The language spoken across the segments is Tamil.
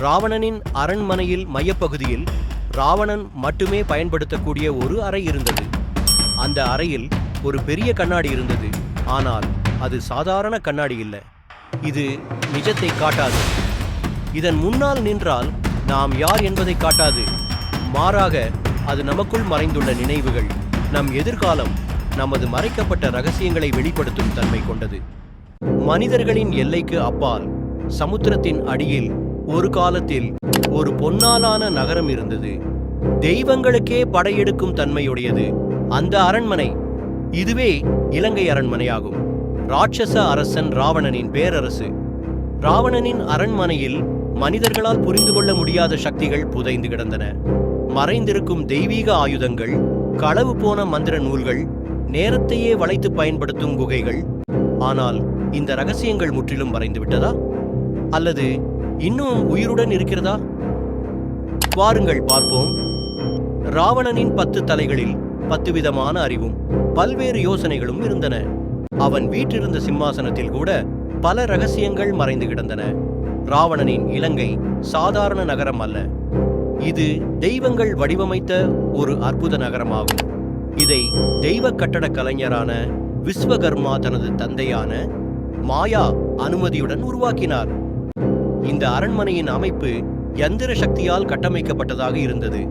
ராவணனின் அரண்மனையில் மையப்பகுதியில் ராவணன் மட்டுமே பயன்படுத்தக்கூடிய ஒரு அறை இருந்தது. அந்த அறையில் ஒரு பெரிய கண்ணாடி இருந்தது. ஆனால் அது சாதாரண கண்ணாடி இல்லை. இது நிஜத்தை காட்டாது. இதன் முன்னால் நின்றால் நாம் யார் என்பதை காட்டாது. மாறாக அது நமக்குள் மறைந்துள்ள நினைவுகள் நம் எதிர்காலம் நமது மறைக்கப்பட்ட ரகசியங்களை வெளிப்படுத்தும் தன்மை கொண்டது. மனிதர்களின் எல்லைக்கு அப்பால் சமுத்திரத்தின் அடியில் ஒரு காலத்தில் ஒரு பொன்னாலான நகரம் இருந்தது. தெய்வங்களுக்கே படையெடுக்கும் தன்மையுடையது. அந்த அரண்மனை இதுவே இலங்கை அரண்மனையாகும். ராட்சச அரசன் ராவணனின் பேரரசு. ராவணனின் அரண்மனையில் மனிதர்களால் புரிந்து கொள்ள முடியாத சக்திகள் புதைந்து கிடந்தன. மறைந்திருக்கும் தெய்வீக ஆயுதங்கள் களவு போன மந்திர நூல்கள் நேரத்தையே வளைத்து பயன்படுத்தும் குகைகள். ஆனால் இந்த ரகசியங்கள் முற்றிலும் மறைந்து விட்டதா அல்லது இன்னும் உயிருடன் இருக்கிறதா? வாருங்கள் பார்ப்போம். ராவணனின் பத்து தலைகளில் பத்து விதமான அறிவும் பல்வேறு யோசனைகளும் இருந்தன. அவன் வீட்டிருந்த சிம்மாசனத்தில் கூட பல ரகசியங்கள் மறைந்து கிடந்தன. ராவணனின் இலங்கை சாதாரண நகரம் அல்ல. இது தெய்வங்கள் வடிவமைத்த ஒரு அற்புத நகரமாகும். இதை தெய்வ கட்டட கலைஞரான விஸ்வகர்மா தனது தந்தையான மாயா அனுமதியுடன் உருவாக்கினார். இந்த அரண்மனையின் அமைப்பு யந்திர சக்தியால் கட்டமைக்கப்பட்டதாக இருந்தது.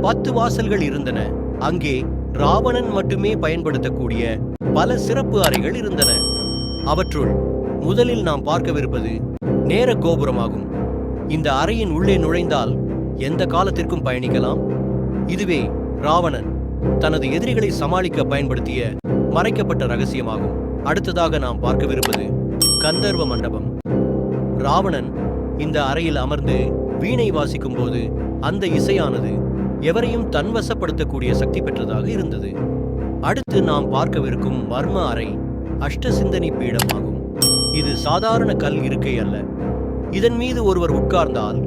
பத்து வாசல்கள் இருந்தன. அங்கே ராவணன் மட்டுமே பயன்படுத்தக்கூடிய பல சிறப்பு அறைகள் இருந்தன. அவற்றுள் முதலில் நாம் பார்க்கவிருப்பது நேர கோபுரமாகும். இந்த அறையின் உள்ளே நுழைந்தால் எந்த காலத்திற்கும் பயணிக்கலாம். இதுவே ராவணன் தனது எதிரிகளை சமாளிக்க பயன்படுத்திய மறைக்கப்பட்ட ரகசியமாகும். அடுத்ததாக நாம் பார்க்கவிருப்பது கந்தர்வ மண்டபம். ராவணன் இந்த அறையில் அமர்ந்து வீணை வாசிக்கும் போது அந்த இசையானது எவரையும் தன்வசப்படுத்தக்கூடிய சக்தி பெற்றதாக இருந்தது. அடுத்து நாம் பார்க்கவிருக்கும் மர்ம அறை அஷ்டசிந்தனி பீடமாகும். இது சாதாரண கல் இருக்கை அல்ல. இதன் மீது ஒருவர் உட்கார்ந்தால்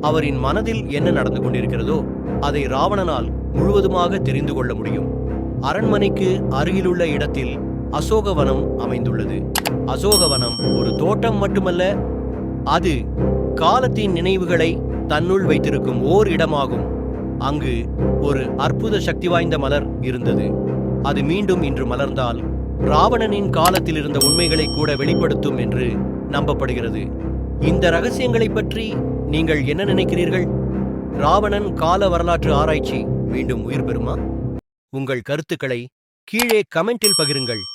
அவரின் மனதில் என்ன நடந்து கொண்டிருக்கிறதோ அதை ராவணனால் முழுவதுமாக தெரிந்து கொள்ள முடியும். அரண்மனைக்கு அருகிலுள்ள இடத்தில் அசோகவனம் அமைந்துள்ளது. அசோகவனம் ஒரு தோட்டம் மட்டுமல்ல அது காலத்தின் நினைவுகளை தன்னுள் வைத்திருக்கும் ஓர் இடமாகும். அங்கு ஒரு அற்புத சக்தி வாய்ந்த மலர் இருந்தது. அது மீண்டும் இன்று மலர்ந்தால் ராவணனின் காலத்தில் இருந்த உண்மைகளை கூட வெளிப்படுத்தும் என்று நம்பப்படுகிறது. இந்த ரகசியங்களைப் பற்றி நீங்கள் என்ன நினைக்கிறீர்கள்? ராவணன் கால வரலாற்று ஆராய்ச்சி மீண்டும் உயிர் பெறுமா? உங்கள் கருத்துக்களை கீழே கமெண்டில் பகிருங்கள்.